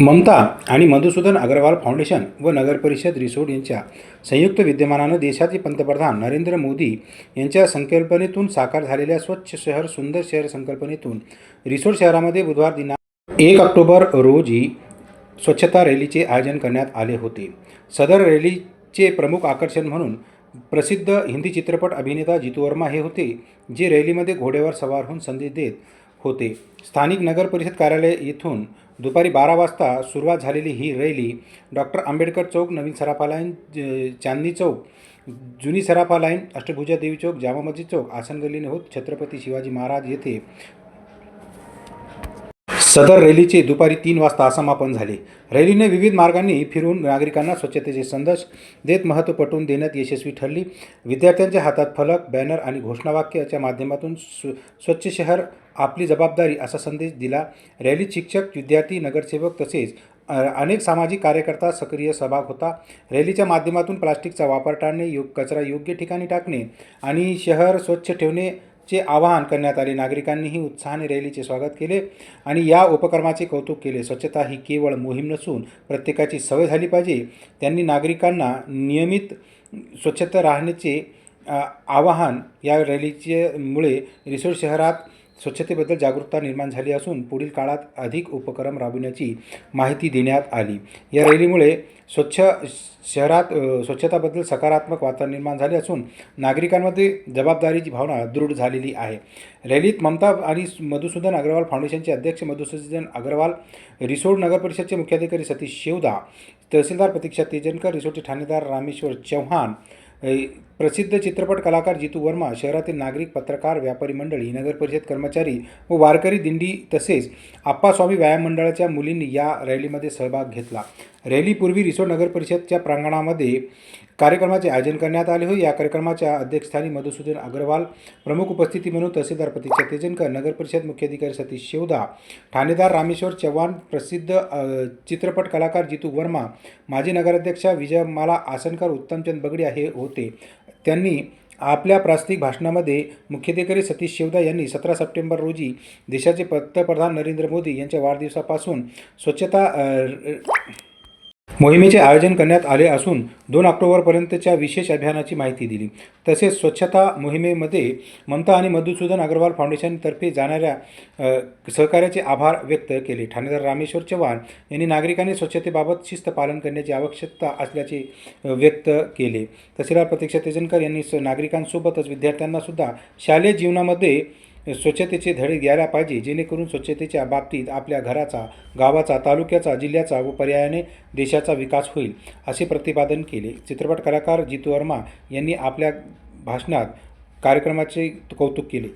ममता आणि मधुसूदन अग्रवाल फाउंडेशन व नगरपरिषद रिसोड यांच्या संयुक्त विद्यमानानं देशाचे पंतप्रधान नरेंद्र मोदी यांच्या संकल्पनेतून साकार झालेल्या स्वच्छ शहर सुंदर शहर संकल्पनेतून रिसोड शहरामध्ये बुधवार दिना एक ऑक्टोबर रोजी स्वच्छता रॅलीचे आयोजन करण्यात आले होते. सदर रॅलीचे प्रमुख आकर्षण म्हणून प्रसिद्ध हिंदी चित्रपट अभिनेता जितू वर्मा हे होते जे रॅलीमध्ये घोड्यावर सवार होऊन संधी देत होते. स्थानिक नगर परिषद कार्यालय येथून दुपारी बारा वाजता सुरुवात झालेली ही रॅली डॉक्टर आंबेडकर चौक नवीन सराफा लाईन चांदणी चौक जुनी सराफा लाईन अष्टभुजा देवी चौक जामा मस्जिद चौक आसन गल्लीने होत छत्रपती शिवाजी महाराज येथे सदर रॅलीचे दुपारी तीन वाजता समापन झाले. रॅलीने विविध मार्गांनी फिरून नागरिकांना स्वच्छतेचे संदेश देत महत्त्व पटवून देण्यात यशस्वी ठरली. विद्यार्थ्यांच्या हातात फलक बॅनर आणि घोषणावाक्याच्या माध्यमातून स्व स्वच्छ शहर आपली जबाबदारी असा संदेश दिला. रॅलीत शिक्षक विद्यार्थी नगरसेवक तसेच अनेक सामाजिक कार्यकर्ता सक्रिय सहभाग होता. रॅलीच्या माध्यमातून प्लास्टिकचा वापर टाळणे योग कचरा योग्य ठिकाणी टाकणे आणि शहर स्वच्छ ठेवणे चे आवाहन करण्यात आले. नागरिकांनीही उत्साहाने रॅलीचे स्वागत केले आणि या उपक्रमाचे कौतुक केले. स्वच्छता ही केवळ मोहीम नसून प्रत्येकाची सवय झाली पाहिजे. त्यांनी नागरिकांना नियमित स्वच्छता राहण्याचे आवाहन या रॅलीचे मुळे रिसोड शहरात स्वच्छतेबद्दल जागरूकता निर्माण झाली असून पुढील काळात अधिक उपक्रम राबविण्याची माहिती देण्यात आली. या रॅलीमुळे स्वच्छ शहरात स्वच्छताबद्दल सकारात्मक वातावरण निर्माण झाले असून नागरिकांमध्ये जबाबदारीची भावना दृढ झालेली आहे. रॅलीत ममता आणि मधुसूदन अग्रवाल फाउंडेशनचे अध्यक्ष मधुसूदन अग्रवाल रिसोड नगर परिषदचे मुख्याधिकारी सतीश शेवदा तहसीलदार प्रतीक्षा तेजनकर रिसोडचे ठाणेदार रामेश्वर चव्हाण प्रसिद्ध चित्रपट कलाकार जितू वर्मा शहरातील नागरिक पत्रकार व्यापारी मंडळी नगर परिषद कर्मचारी व वारकरी दिंडी तसेच आप्पास्वामी व्यायाम मंडळाच्या मुलींनी या रॅलीमध्ये सहभाग घेतला. रॅलीपूर्वी रिसोड नगर परिषदच्या प्रांगणामध्ये कार्यक्रमाचे आयोजन करण्यात आले होते. या कार्यक्रमाच्या अध्यक्षस्थानी मधुसूदन अग्रवाल प्रमुख उपस्थिती म्हणून तहसीलदार प्रतीक्षा तेजनकर नगर परिषद मुख्याधिकारी सतीश शेवदा ठाणेदार रामेश्वर चव्हाण प्रसिद्ध चित्रपट कलाकार जितू वर्मा माजी नगराध्यक्षा विजयमाला आसनकर उत्तमचंद बगडिया हे होते. त्यांनी आपल्या प्रास्तिक भाषणामध्ये मुख्याधिकारी सतीश शिवदा यांनी सतरा सप्टेंबर रोजी देशाचे पंतप्रधान नरेंद्र मोदी यांच्या वाढदिवसापासून स्वच्छता मोहिमेचे आयोजन करण्यात आले असून दोन ऑक्टोबरपर्यंतच्या विशेष अभियानाची माहिती दिली. तसेच स्वच्छता मोहिमेमध्ये ममता आणि मधुसूदन अग्रवाल फाउंडेशनतर्फे जाणाऱ्या सहकार्याचे आभार व्यक्त केले. ठाणेदार रामेश्वर चव्हाण यांनी नागरिकांनी स्वच्छतेबाबत शिस्त पालन करण्याची आवश्यकता असल्याचे व्यक्त केले. तहसीलदार प्रतीक्षा तेजनकर यांनी स- नागरिकांसोबतच विद्यार्थ्यांनासुद्धा शालेय जीवनामध्ये स्वच्छतेचे धडे घ्यायला पाहिजे जेणेकरून स्वच्छतेच्या बाबतीत आपल्या घराचा गावाचा तालुक्याचा जिल्ह्याचा व पर्यायाने देशाचा विकास होईल असे प्रतिपादन केले. चित्रपट कलाकार जितू वर्मा यांनी आपल्या भाषणात कार्यक्रमाचे कौतुक केले.